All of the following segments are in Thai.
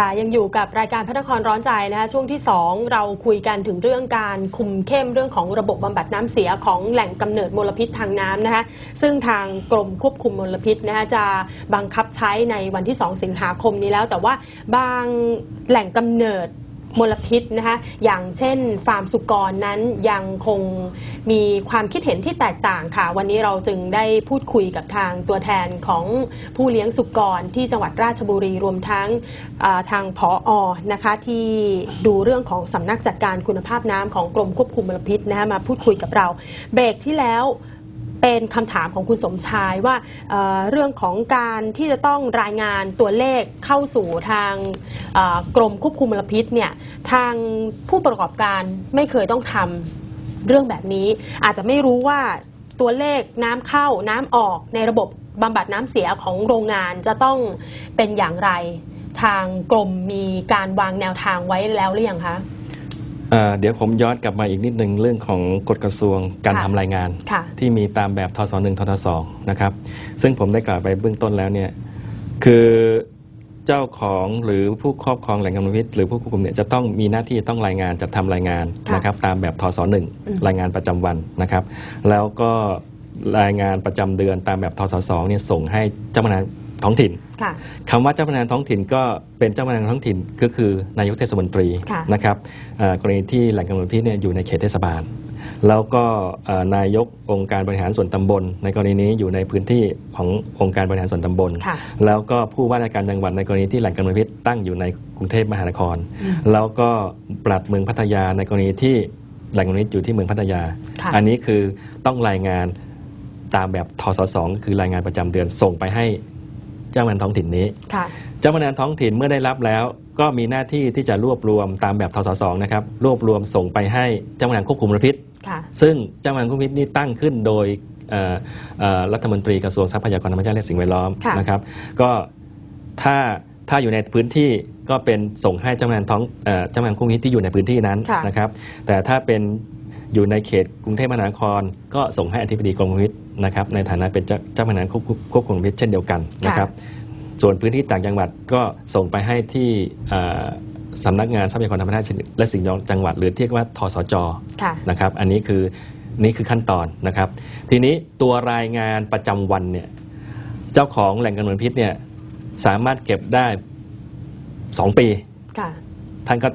ค่ะยังอยู่กับรายการพระนครร้อนใจนะคะช่วงที่ 2 เราคุยกันถึงเรื่องการคุมเข้มเรื่องของระบบบำบัดน้ำเสียของแหล่งกำเนิดมลพิษทางน้ำนะคะซึ่งทางกรมควบคุมมลพิษนะคะจะบังคับใช้ในวันที่ 2 สิงหาคมนี้แล้ว แต่ว่าบางแหล่งกำเนิด มลพิษนะคะอย่างเช่นฟาร์มสุกรนั้นยังคงมีความคิดเห็นที่แตกต่างค่ะ วันนี้เราจึงได้พูดคุยกับทางตัวแทนของผู้เลี้ยงสุกรที่จังหวัดราชบุรีรวมทั้งาทางผออนะคะที่ดูเรื่องของสำนักจัดการคุณภาพน้ำของกรมควบคุมมลพิษนะคะมาพูดคุยกับเรา เบรกที่แล้ว เป็นคำถามของคุณสมชายว่าเอ่อเรื่องของการที่จะต้องรายงานตัวเลขเข้าสู่ทางเอ่อกรมควบคุมมลพิษเนี่ยทางผู้ประกอบการไม่เคยต้องทำเรื่องแบบนี้ อาจจะไม่รู้ว่าตัวเลขน้ำเข้าน้ำออกในระบบบำบัดน้ำเสียของโรงงานจะต้องเป็นอย่างไร ทางกรมมีการวางแนวทางไว้แล้วหรือยังคะ เอ่อเดี๋ยวผมย้อนกลับมาอีกนิดนึงเรื่องของกฎกระทรวงการค่ะทำรายงาน ค่ะ ที่มีตามแบบทศหนึ่งทศสองนะครับ ซึ่งผมได้กล่าวไปเบื้องต้นแล้วเนี่ยคือเจ้าของหรือผู้ครอบครองแหล่งกำเนิดพิษหรือผู้ควบคุมเนี่ยจะต้องมีหน้าที่ต้องรายงานจัดทำรายงานค่ะนะครับตามแบบทศหนึ่งอืม รายงานประจำวันนะครับ แล้วก็รายงานประจำเดือนตามแบบทศสองเนี่ยส่งให้เจ้าพนักงาน ท้องถิ่นค่ะคำว่าเจ้าพนักงานท้องถิ่นก็เป็นเจ้าพนักงานท้องถิ่นก็คือนายกเทศมนตรีค่ะนะครับเอ่อกรณีที่แหล่งกำเนิดพิษเนี่ยอยู่ในเขตเทศบาล แล้วก็เอ่อนายกองค์การบริหารส่วนตำบล ในกรณีนี้อยู่ในพื้นที่ขององค์การบริหารส่วนตำบลค่ะแล้วก็ผู้ว่าราชการจังหวัดในกรณีที่แหล่งกำเนิดพิษตั้งอยู่ในกรุงเทพมหานครอืมแล้วก็ปลัดเมืองพัทยาในกรณีที่แหล่งกำเนิดพิษอยู่ที่เมืองพัทยาค่ะอันนี้คือต้องรายงานตามแบบทศสองคือรายงานประจำเดือนส่งไปให้ เจ้าพนักงานท้องถิ่นนี้ เจ้าพนักงานท้องถิ่นเมื่อได้รับแล้ว ก็มีหน้าที่ที่จะรวบรวมตามแบบทศสองนะครับรวบรวมส่งไปให้เจ้าพนักงานควบคุมมลพิษซึ่งเจ้าพนักงานควบคุมมลพิษนี่ตั้งขึ้นโดยรัฐมนตรีกระทรวงทรัพยากรธรรมชาติและสิ่งแวดล้อมนะครับ ก็ถ้าถ้าอยู่ในพื้นที่ก็เป็นส่งให้เจ้าพนักงานท้องเอ่อเจ้าพนักงานควบคุมมลพิษที่อยู่ในพื้นที่นั้นนะครับ แต่ถ้าเป็น อยู่ในเขตกรุงเทพมหานคร ก็ส่งให้อธิบดีกรมควบคุมมลพิษนะครับในฐานะเป็นเจ้าเจ้าพนักงานควบคุมควบคุมมลพิษเช่นเดียวกันนะครับ ส่วนพื้นที่ต่างจังหวัดก็ส่งไปให้ที่เอ่อสำนักงานทรัพยากรธรรมชาติและสิ่งแวดล้อมจังหวัดหรือที่เรียกว่าทสจค่ะนะครับ อันนี้คือนี่คือขั้นตอนนะครับ ทีนี้ตัวรายงานประจำวันเนี่ยเจ้าของแหล่งกำเนิดพิษเนี่ยสามารถเก็บได้ 2 ปีค่ะท่านก็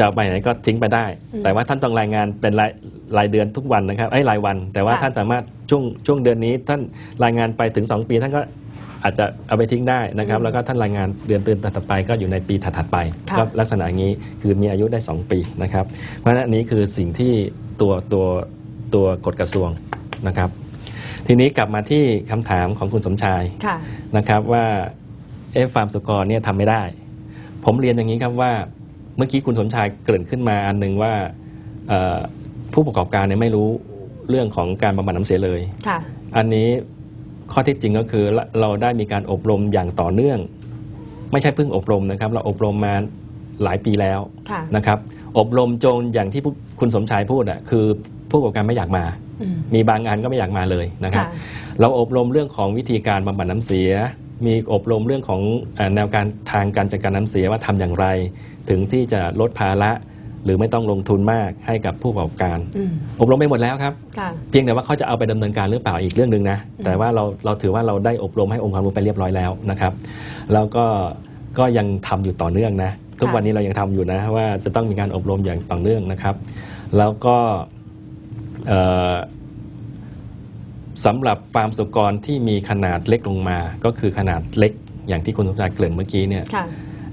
จะเอาไปไหนก็ทิ้งไปได้อืมแต่ว่าท่านต้องรายงานเป็นรายรายเดือนทุกวันนะครับไอ้ยรายวัน แต่ว่าค่ะท่านสามารถช่วงช่วงเดือนนี้ ท่านรายงานไปถึง 2 ปีท่านก็อาจจะเอาไปทิ้งได้นะครับ แล้วก็ท่านรายงานเดือนเตือนถัดๆไปก็อยู่ในปีถัดๆไปค่ะก็ลักษณะอย่างนี้คือมีอายุได้ 2 ปีนะครับ เพราะฉะนั้นอันนี้คือสิ่งที่ตัวตัวตัวกฎกระทรวงนะครับ ทีนี้กลับมาที่คำถามของคุณสมชายค่ะนะครับว่าเอะฟาร์มสุกรเนี่ยทำไม่ได้ ผมเรียนอย่างนี้ครับว่าเมื่อกี้คุณสมชายเกริ่นขึ้นมาอันหนึ่งว่าเอ่อผู้ประกอบการเนี่ยไม่รู้เรื่องของการบำบัดน้ำเสียเลยค่ะอันนี้ข้อเที่จริงก็คือเราเราได้มีการอบรมอย่างต่อเนื่อง ไม่ใช่เพิ่งอบรมนะครับ เราอบรมมาหลายปีแล้วค่ะนะครับ อบรมจนอย่างที่ผู้คุณสมชายพูดอะคือผู้ประกอบการไม่อยากมาอืมมีบางงานก็ไม่อยากมาเลยนะครับค่ะเราอบรมเรื่องของวิธีการบำบัดน้ำเสีย มีอบรมเรื่องของเอ่อแนวการทางการจัดการน้ำเสียว่าทำอย่างไร ถึงที่จะลดภาระหรือไม่ต้องลงทุนมากให้กับผู้ประกอบการ อืม อบรมไปหมดแล้วครับ ค่ะ เพียงแต่ว่าเขาจะเอาไปดำเนินการหรือเปล่าอีกเรื่องหนึ่งนะ แต่ว่าเราเราถือว่าเราได้อบรมให้องค์ความรู้ไปเรียบร้อยแล้วนะครับ แล้วก็ก็ยังทำอยู่ต่อเนื่องนะ ทุกวันนี้เรายังทำอยู่นะว่าจะต้องมีการอบรมอย่างต่อเนื่องนะครับ แล้วก็เอ่อสำหรับฟาร์มสุกรที่มีขนาดเล็กลงมา ก็คือขนาดเล็กอย่างที่คุณสมชายเกริ่นเมื่อกี้เนี่ย ค่ะ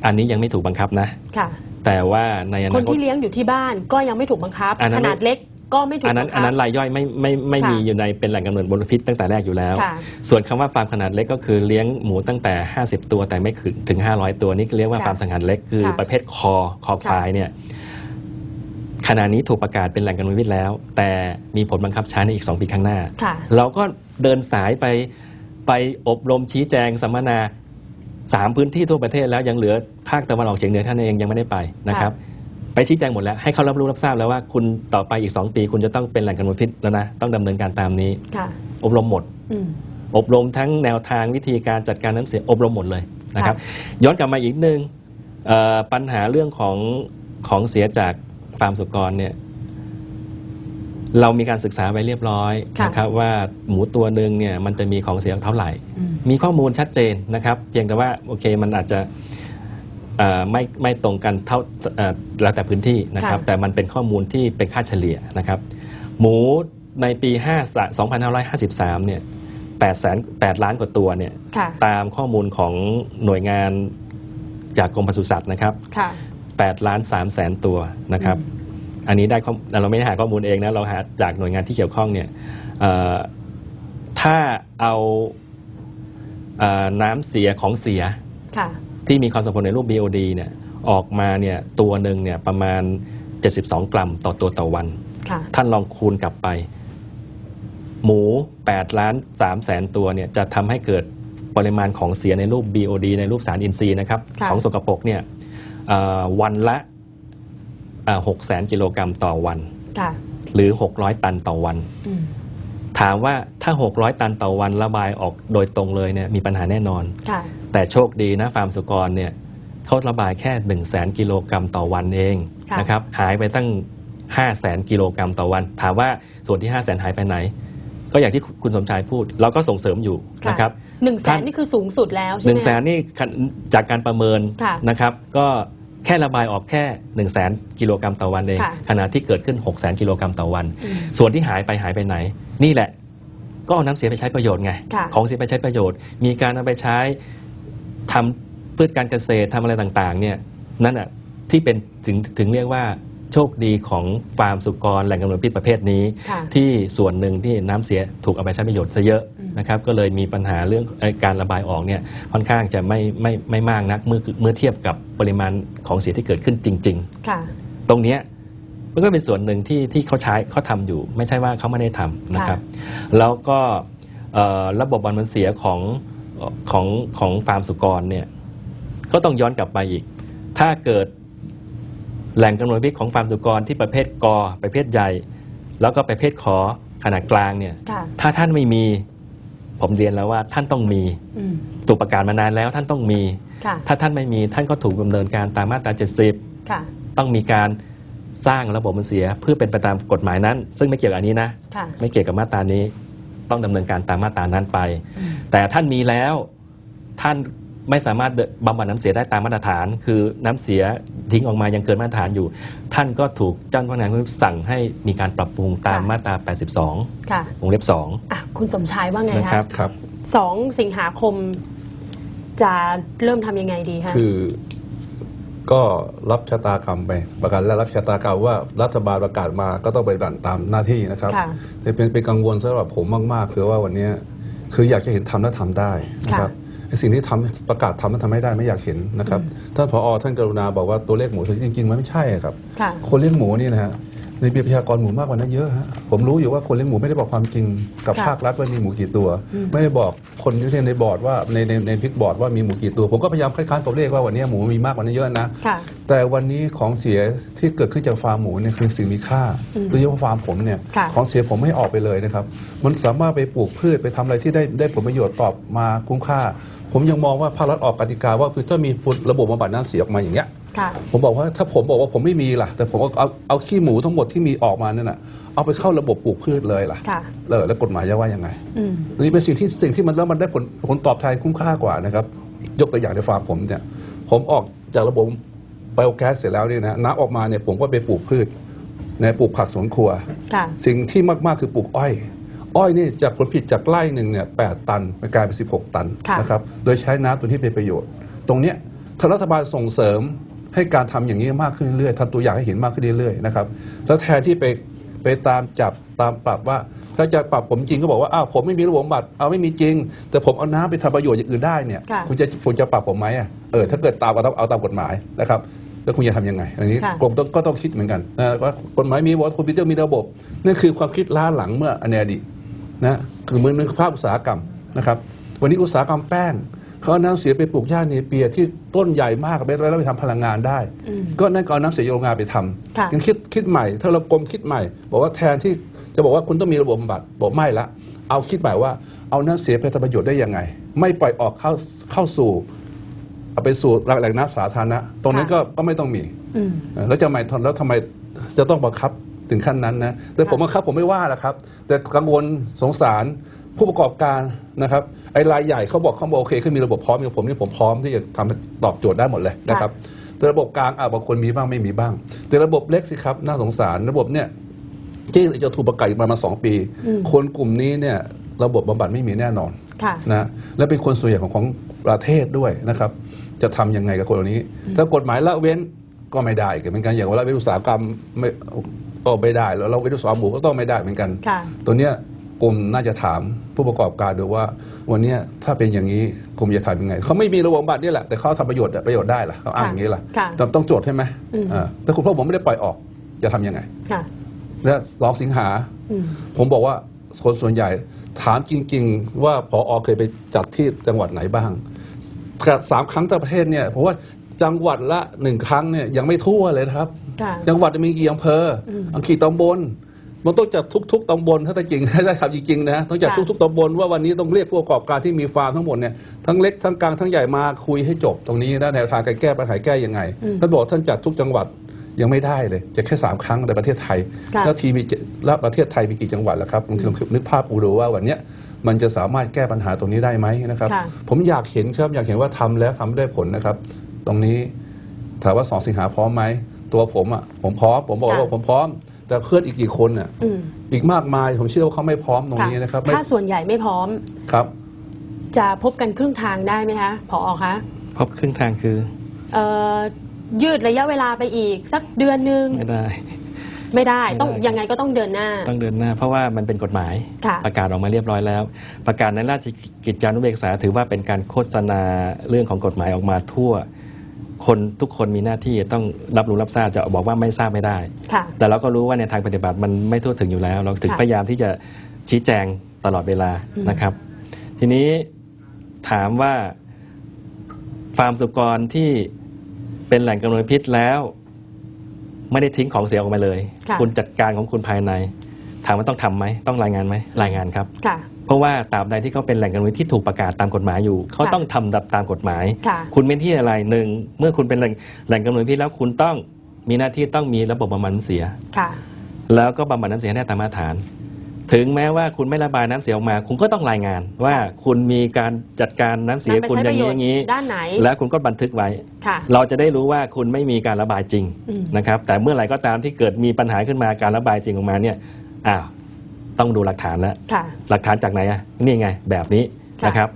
อันนี้ยังไม่ถูกบังคับนะ ค่ะแต่ว่าในอคนนาคต ที่เลี้ยงอยู่ที่บ้านก็ยังไม่ถูกบังคับ อันนั้ขนนาดเล็กก็ไม่ถูกอันนั้บันงอัคันบนั้นรายย่อยไม่ไม่ไม่มีค่ะอยู่ในเป็นแหล่งกำเนิดมลพิษตั้งแต่แรกอยู่แล้ว ค่ะ ส่วนคำว่าฟาร์มขนาดเล็กก็คือเลี้ยงหมูตั้งแต่ 50 ตัวแต่ไม่ถึงถึง 500 ตัวนี่เรียกว่าค่ะฟาร์มสังหารเล็กคือค่ะประเภทคอคอควายเนี่ยขณะนี้ถูกประกาศเป็นแหล่งกำเนิดมลพิษแล้ว แต่มีผลบังคับใช้ในอีก 2 ปีข้างหน้า ค่ะ เราก็เดินสายไปไปอบรมชี้แจงสัมมนา สามพื้นที่ทั่วประเทศแล้วยังเหลือภาคตะวันออกเฉียงเหนือท่านเองยังไม่ได้ไปนะครับ ไปชี้แจงหมดแล้วให้เขารับรู้รับทราบแล้วว่าคุณต่อไปอีก 2 ปี คุณจะต้องเป็นแหล่งกำเนิดพิษแล้วนะต้องดำเนินการตามนี้ค่ะอบรมหมดอืมอบรมทั้งแนวทางวิธีการจัดการน้ำเสียอบรมหมดเลยนะครับ ย้อนกลับมาอีกนิดนึงเอ่อปัญหาเรื่องของของเสียจากฟาร์มสุกรเนี่ย เรามีการศึกษาไว้เรียบร้อยค่ะนะครับว่าหมูตัวหนึ่งเนี่ยมันจะมีของเสียเท่าไหร่อืมมีข้อมูลชัดเจนนะครับ เพียงแต่ว่าโอเคมันอาจจะเอ่อไม่ไม่ตรงกันเท่าเอ่อแล้วแต่พื้นที่นะครับค่ะแต่มันเป็นข้อมูลที่เป็นค่าเฉลี่ยนะครับ หมูในปี5 2553 เนี่ย8แสน8ล้านกว่าตัวเนี่ยค่ะตามข้อมูลของหน่วยงานจากกรมปศุสัตว์นะครับค่ะ8ล้าน3แสนตัวนะครับ อันนี้ได้ข้อเราไม่ได้หาข้อมูลเองนะเราหาจากหน่วยงานที่เกี่ยวข้องเนี่ยเอ่อถ้าเอาเอ่อน้ำเสียของเสียค่ะที่มีความสัมพันธ์ในรูป BOD เนี่ยออกมาเนี่ยตัวหนึ่งเนี่ยประมาณ 72 กรัมต่อตัวต่อวันค่ะท่านลองคูณกลับไป หมู 8 ล้าน3แสนตัวเนี่ยจะทำให้เกิดปริมาณของเสียในรูป BOD ในรูปสารอินทรีย์นะครับค่ะของสกปรกเนี่ยเอ่อวันละ 6แสนกิโลกรัมต่อวัน ค่ะ หรือ 600 ตันต่อวัน อืมถามว่าถ้า 600 ตันต่อวันระบายออกโดยตรงเลยเนี่ยมีปัญหาแน่นอน ค่ะ แต่โชคดีนะฟาร์มสุกรเนี่ยเขาระบายแค่ 1 0 0 0 0แสนกิโลกรัมต่อวันเองค่ะ นะครับหายไปตั้ง 5 0 0แสนกิโลกรัมต่อวัน ถามว่าส่วนที่ 5 0 0แสนหายไปไหน ก็อย่างที่คุณสมชายพูด เราก็ส่งเสริมอยู่นะครับ หนึ่งแสท่านนนี่คือสูงสุดแล้วใช่หไหมนึ่งแสนนี่จากการประเมินค่ะ นะครับก็ แค่ระบายออกแค่ 1 0 0 0 0แสนกิโลกรัมต่อวันเอง ค่ะ ขณะที่เกิดขึ้น 6 0 0 0 0 0กิโลกรัมต่อวันอืมส่วนที่หายไปหายไปไหน นี่แหละ ก็เอาน้ำเสียไปใช้ประโยชน์ไง ค่ะของเสียไปใช้ประโยชน์ มีการเอาไปใช้ทำพืชการเกษตรทำอะไรต่างๆเนี่ยนั่นอะที่เป็นถึงถึงเรียกว่าโชคดีของฟาร์มสุกรแหล่งกำเนิดพิษประเภทนี้ ค่ะ ที่ส่วนหนึ่งที่น้ำเสียถูกเอาไปใช้ประโยชน์ซะเยอะอืม นะครับก็เลยมีปัญหาเรื่องเอ่อการระบายออกเนี่ยค่อนข้างจะไม่ไม่ไม่มากนักเมื่อเมื่อเทียบกับปริมาณของเสียที่เกิดขึ้นจริงๆค่ะตรงเนี้ยมันก็เป็นส่วนหนึ่งที่ที่เขาใช้เขาทำอยู่ ไม่ใช่ว่าเขาไม่ได้ทำนะครับแล้วก็เอ่อระบบบำบัดเสียของของของฟาร์มสุกรเนี่ยก็ต้องย้อนกลับไปอีก ถ้าเกิดแหล่งกำเนิดพิษของฟาร์มสุกรที่ประเภทกอประเภทใหญ่ แล้วก็ประเภทขอขนาดกลางเนี่ยค่ะถ้าท่านไม่มี ผมเรียนแล้วว่าท่านต้องมีอืมถูกประกาศมานานแล้วท่านต้องมีค่ะถ้าท่านไม่มีท่านก็ถูกดำเนินการตามมาตรา 70ค่ะต้องมีการสร้างระบบมันเสียเพื่อเป็นไปตามกฎหมายนั้น ซึ่งไม่เกี่ยวกับอันนี้นะค่ะไม่เกี่ยวกับมาตรานี้ ต้องดำเนินการตามมาตรานั้นไปอืมแต่ท่านมีแล้วท่าน ไม่สามารถบำบัดน้ำเสียได้ตามมาตรฐาน คือน้ำเสียทิ้งออกมายังเกินมาตรฐานอยู่ ท่านก็ถูกเจ้าพนักงานสั่งให้มีการปรับปรุงตามค่ะมาตรา 82ค่ะวงเล็บอะคุณสมชายว่าไง2นะคคะรับครับสองสิงหาคมจะเริ่มทำยังไงดีคะคือก็รับชะตากรรมไป ประกันและรับชะตากรรมว่ารัฐบาลประกาศมาก็ต้องไปบัติตามหน้าที่นะครับค่ะแต่เป็นเป็นกังวลสำหรับผมมาก ๆ คือว่าวันเนี้ยคืออยากจะเห็นทำและทำได้นะครับไอ้ สิ่งที่ทำประกาศทำและทำไม่ได้ไม่อยากเห็นนะครับท่านผอท่านกรุณาบอกว่าตัวเลขหมูจริงๆมันไม่ใช่ครับค่ะคนเลี้ยงหมูนี่นะฮะในมีประชากรหมูมากกว่านั้นเยอะฮะผมรู้อยู่ว่าคนเลี้ยงหมูไม่ได้บอกความจริงกับค่ะภาครัฐว่ามีหมูกี่ตัวอืมไม่ได้บอกคนที่ในบอร์ดว่าในในในพิกบอร์ดว่ามีหมูกี่ตัว ผมก็พยายามคัดค้านตัวเลขว่าวันนี้หมูมีมากกว่านั้นเยอะนะค่ะแต่วันนี้ของเสียที่เกิดขึ้นจากฟาร์มหมูเนี่ยคือสิ่งมีค่าอืมโดยเฉพาะฟาร์มผมเนี่ยค่ะของเสียผมไม่ออกไปเลยนะครับมันสามารถไปปลูกพืชไปทำอะไรที่ได้ได้ผลประโยชน์ตอบมาคุ้มค่า ผมยังมองว่าภาครัฐออกกติกาว่าคือถ้ามีระบบบำบัดน้ำเสียออกมาอย่างเงี้ยค่ะผมบอกว่าถ้าผมบอกว่าผมไม่มีล่ะ แต่ผมเอาเอาเอาขี้หมูทั้งหมดที่มีออกมานั่นน่ะเอาไปเข้าระบบปลูกพืชเลยล่ะค่ะเออแล้วกฎหมายจะว่ายังไงอืมอันนี้เป็นสิ่งที่สิ่งที่มันแล้วมันได้ผลผลตอบแทนคุ้มค่ากว่านะครับ ยกตัวอย่างในฟาร์มผมเนี่ย ผมออกจากระบบไบโอแก๊สเสร็จแล้วเนี่ยนะน้ำออกมาเนี่ยผมก็ไปปลูกพืชในปลูกผักสวนครัวค่ะสิ่งที่มากๆคือปลูกอ้อย อ้อยนี่จากผลผลิตจากไร่หนึ่งเนี่ยแตันมันกลายเป็น 16 ตันค่ะนะครับโดยใช้น้ำตัวนี้เป็นประโยชน์ ตรงเนี้ยถ้ารัฐบาลส่งเสริมให้การทำอย่างนี้มากขึ้นเรื่อยๆทำตัวอย่างให้เห็นมากขึ้นเรื่อยๆนะครับแล้วแทนที่ไปไปตามจับตามปรับว่า ถ้าจะปรับผมจริงก็บอกว่าอ้าวผมไม่มีระบบบำบัดเอาไม่มีจริง แต่ผมเอาน้ำไปทำประโยชน์อย่างอื่นได้เนี่ยค่ะคุณจะคุณจะปรับผมไหมอะเออถ้าเกิดตามเอาตามเอาตามกฎหมายนะครับแล้วคุณจะทำยังไง อันนี้ค่ะกรมต้องก็ต้องคิดเหมือนกันนะว่ากฎหมายมีว่าคอมพิวเตอร์มีระบบนั่นคือความคิดล้าหลังเมื่อในอดีต นะคือเหมือนเหมือนภาคอุตสาหกรรมนะครับวันนี้อุตสาหกรรมแป้งเขาเอาน้ำเสียไปปลูกหญ้าเนเปียที่ต้นใหญ่มากไปแล้วไปทำพลังงานได้อืมก็นั่นก็เอาน้ำเสียโรงงานไปทค่ะำยังคิดคิดใหม่ ถ้าเรากรมคิดใหม่ บอกว่าแทนที่จะบอกว่าคุณต้องมีระบบบำบัดบอกไม่ละ เอาคิดใหม่ว่าเอาน้ำเสียไปทำประโยชน์ได้ยังไง ไม่ปล่อยออกเข้าเข้าสู่เอาไปสู่แหล่งน้ำสาธารณะ ตรงนั้นก็ก็ไม่ต้องมีอืมเออแล้วจะไม่แล้วทำไมจะต้องบังคับ ถึงขั้นนั้นนะแต่ผมบังคับผมไม่ว่าหรอกครับ แต่กังวลสงสารผู้ประกอบการนะครับไอ้รายใหญ่เขาบอกเขาบอกโอเคเขามีระบบพร้อมอย่างผมนี่ผมพร้อมที่จะทำตอบโจทย์ได้หมดเลยนะครับแต่ระบบกลางอะบางคนมีบ้างไม่มีบ้าง แต่ระบบเล็กสิครับน่าสงสารระบบเนี่ยที่จะถูกประกาศมามาสองปีอืมคนกลุ่มนี้เนี่ยระบบบำบัดไม่มีแน่นอนค่ะนะและเป็นคนส่วนใหญ่ของของประเทศด้วยนะครับ จะทำยังไงกับคนเหล่านี้ ถ้ากฎหมายละเว้นก็ไม่ได้อีกเหมือนกันอย่างว่าละเว้นอุตสาหกรรมไม่ ก็ไม่ได้ แล้วละเว้นอุตสาหกรรมหมูก็ต้องไม่ได้เหมือนกัน ค่ะตัวเนี้ยกรมน่าจะถามผู้ประกอบการดูว่า วันเนี้ยถ้าเป็นอย่างนี้กรมจะทำยังไงเขาไม่มีระบบบำบัดนี่แหละแต่เขาทำประโยชน์ประโยชน์ได้ล่ะเขาอ้างอย่างนี้ล่ะค่ะแต่ต้องโจทย์ใช่ไหมอืม อ่าแต่คุณพ่อผมไม่ได้ปล่อยออกจะทำยังไง ค่ะ และสองสิงหา อืม ผมบอกว่าคนส่วนใหญ่ถามจริง ๆ ว่าพออเคยไปจัดที่จังหวัดไหนบ้างกับสามครั้งต่างประเทศเนี่ยเพราะว่า จังหวัดละหนึ่งครั้งเนี่ยยังไม่ทั่วเลยนะครับ ค่ะ จังหวัดมีกี่อำเภออมอังกี่ตำบลมันต้องจัดทุก ๆตำบลถ้าจะจริง ถ้าได้ทำจริงๆนะต้องจัดค่ะ ทุกๆตำบลว่าวันนี้ต้องเรียกผู้ประกอบการที่มีฟาร์มทั้งหมดเนี่ยทั้งเล็กทั้งกลางทั้งใหญ่มาคุยให้จบตรงนี้นะแนวทางการแก้ปัญหาแก้ยังไงอืมท่านบอกท่านจัดทุกจังหวัดยังไม่ได้เลยจะแค่สามครั้งในประเทศไทยค่ะ แล้วทีมีเจ็ดแล้วประเทศไทยมีกี่จังหวัดแล้วครับลองนึกภาพอูดูว่าวันเนี้ยมันจะสามารถแก้ปัญหาตรงนี้ได้ไหมนะครับ ค่ะ ผมอยากเห็นครับอยากเห็นว่าทำแล้วทำได้ผลนะครับ ตรงนี้ถามว่าสองสิงหาพร้อมไหมตัวผมอะผมพร้อมผมบอกค่ะว่าผมพร้อม แต่เพื่อนอีกกี่คนอะอืมอีกมากมายผมเชื่อว่าเขาไม่พร้อมตรงนี้นะครับไม่ถ้าส่วนใหญ่ไม่พร้อม ครับ จะพบกันครึ่งทางได้ไหมคะผอคะพบครึ่งทางคือเอ่อยืดระยะเวลาไปอีก สักเดือนหนึ่งไม่ได้ไม่ได้ ไม่ได้ต้องยังไงก็ต้องเดินหน้า ต้องเดินหน้า เพราะว่ามันเป็นกฎหมาย ค่ะ ประกาศออกมาเรียบร้อยแล้ว ประกาศในราชกิจจานุเบกษาถือว่าเป็นการโฆษณาเรื่องของกฎหมายออกมาทั่ว คนทุกคนมีหน้าที่ต้องรับรู้รับทราบจะบอกว่าไม่ทราบไม่ได้ค่ะแต่เราก็รู้ว่าในทางปฏิบัติมันไม่ทั่วถึงอยู่แล้ว เราถึงค่ะพยายามที่จะชี้แจงตลอดเวลาอืมนะครับ ทีนี้ถามว่าฟาร์มสุกรที่เป็นแหล่งกำเนิดพิษแล้ว ไม่ได้ทิ้งของเสียออกมาเลยค่ะณจัดการของคุณภายใน ถามว่าต้องทำไหมต้องรายงานไหมรายงานครับค่ะ เพราะว่าตราบใดที่เขาเป็นแหล่งกำเนิดที่ถูกประกาศตามกฎหมายอยู่เขาค่ะต้องทำตามกฎหมายค่ะคุณเป็นที่อะไรหนึ่งเมื่อคุณเป็นแหล่งแหล่งกำเนิดพิษแล้วคุณต้องมีหน้าที่ต้องมีระบบบำบัดน้ำเสียค่ะแล้วก็บำบัดน้ำเสียให้ได้ตามมาตรฐาน ถึงแม้ว่าคุณไม่ระบายน้ำเสียออกมา คุณก็ต้องรายงานว่าคุณมีการจัดการน้ำเสียนำไปคุณใช้อปย่างระโยนี้ชน์อย่างนี้ด้านไหนแล้วคุณก็บันทึกไว้ค่ะเราจะได้รู้ว่าคุณไม่มีการระบายจริงอืมนะครับแต่เมื่อไหร่ก็ตามที่เกิดมีปัญหาขึ้นมาการระบายจริงออกมาเนี่ยอ้าว ต้องดูหลักฐานแล้วค่ะหลักฐานจากไหนอะนี่ไงแบบนี้ค่ะนะครับ